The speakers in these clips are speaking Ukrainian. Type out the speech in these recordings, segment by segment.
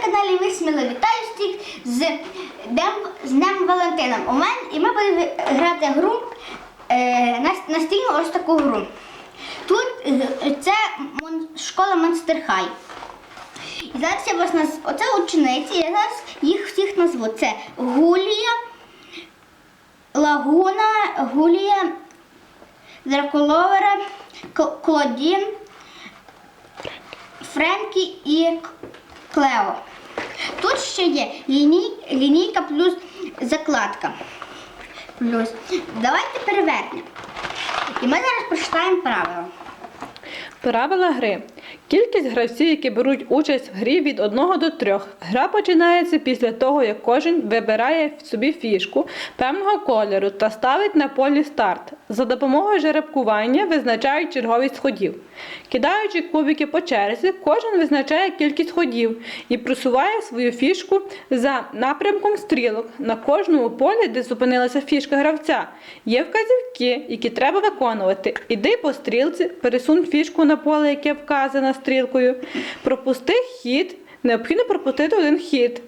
каналі Ви Сміло вітаю всіх з Днем, з Днем Валентина. У мене і ми будемо грати гру е, на- настільну ось таку гру. Тут е, це школа Monster High. І зараз я вас наз... Оце учениці, я зараз їх всіх назву. Це Гулія, Лагуна, Гулія, Драколовера, Клодін, Френкі і Клео. Тут ще є ліній, лінійка плюс закладка. Плюс. Давайте перевернемо. І ми зараз прочитаємо правила. Правила гри. Кількість гравців, які беруть участь в грі від 1 до 3. Гра починається після того, як кожен вибирає собі фішку певного кольору та ставить на полі старт. За допомогою жеребкування визначають черговість ходів. Кидаючи кубики по черзі, кожен визначає кількість ходів і просуває свою фішку за напрямком стрілок. На кожному полі, де зупинилася фішка гравця, є вказівки, які треба виконувати. Іди по стрілці, пересунь фішку на поле, яке вказано стрілкою. Пропусти хід, необхідно пропустити один хід.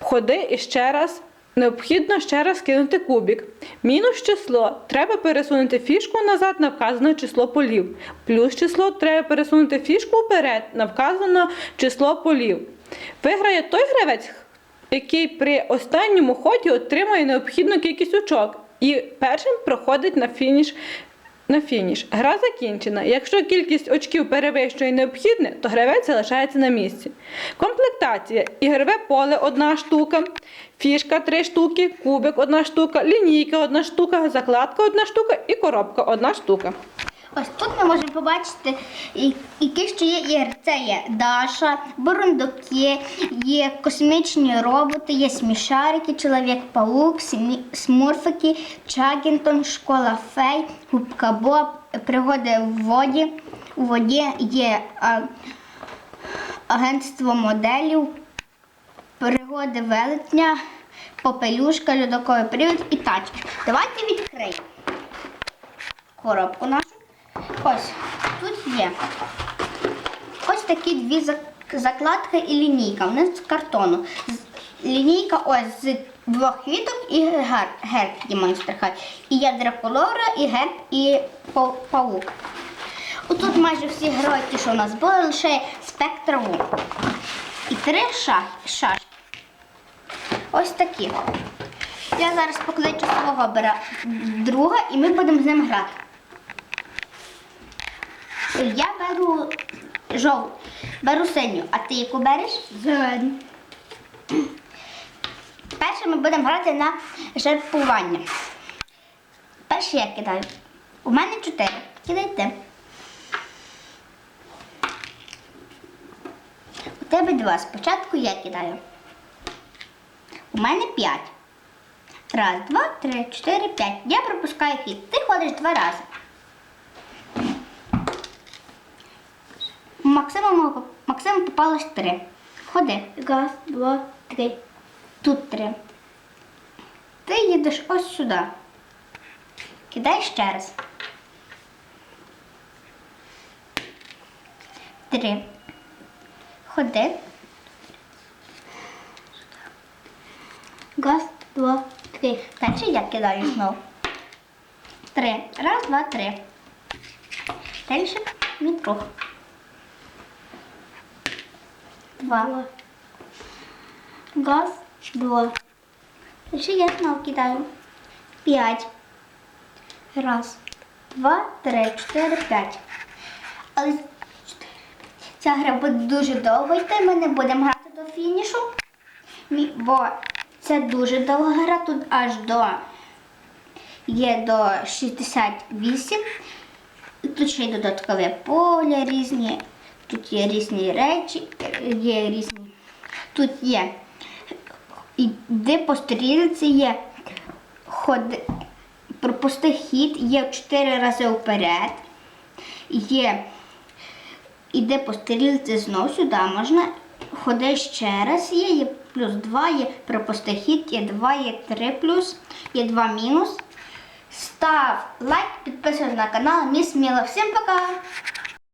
Ходи іще раз. Необхідно ще раз кинути кубік. Мінус число. Треба пересунути фішку назад на вказане число полів. Плюс число треба пересунути фішку вперед на вказане число полів. Виграє той гравець, який при останньому ході отримає необхідну кількість очок і першим проходить на фініш. На фініш. Гра закінчена. Якщо кількість очків перевищує необхідне, то гравець залишається на місці. Комплектація. Ігрове поле одна штука, фішка три штуки, кубик одна штука, лінійка одна штука, закладка одна штука і коробка одна штука. Ось тут ми можемо побачити, які ще є ігри. Це є Даша, Бурундуки, є космічні роботи, є смішарики, Чоловік-паук, Смурфики, Чагінтон, Школа фей, Губка Боб, пригоди в воді. У воді є а, агентство моделів, пригоди велетня, попелюшка, льодоковий привід і тачки. Давайте відкриємо коробку нашу. Ось тут є ось такі дві закладки і лінійка. Вони з картону. Лінійка ось з двох квіток і герб Monster High. І є драколора, і герб, і паук. Отут майже всі герої, що у нас були, лише спектрову. І три шашки. Ось такі. Я зараз покличу свого друга і ми будемо з ним грати. Я беру жовту, беру синю, а ти яку береш? Зелену. Перше ми будемо грати на жерпування. Перше я кидаю. У мене чотири. Кидайте. У тебе два. Спочатку я кидаю. У мене п'ять. Раз, два, три, чотири, п'ять. Я пропускаю хід. Ти ходиш два рази. Максимум, Максиму попалось три. Ходи. Раз, два, три. Тут три. Ти їдеш ось сюди. Кидай ще раз. Три. Ходи. Раз, два, три. Далі я кидаю знову. Три. Раз, два, три. Далі мій друг. Два. Раз, два. Далі я знову кидаю. П'ять. Раз, два, три, чотири, п'ять. Але ця гра буде дуже довго йти, ми не будемо грати до фінішу. Бо це дуже довга гра, тут аж до є до 68. Тут ще й додаткове поле різні, тут є різні речі, є різні. Тут є іди по стрілці, є ходи, пропусти хід, є 4 рази вперед, є іде по стрілці знов сюди можна. Ходи ще раз є, є плюс 2, є пропусти хід, є 2, є 3 плюс, є 2 мінус. Став лайк, підписуйся на канал. Міс Міла. Всім пока!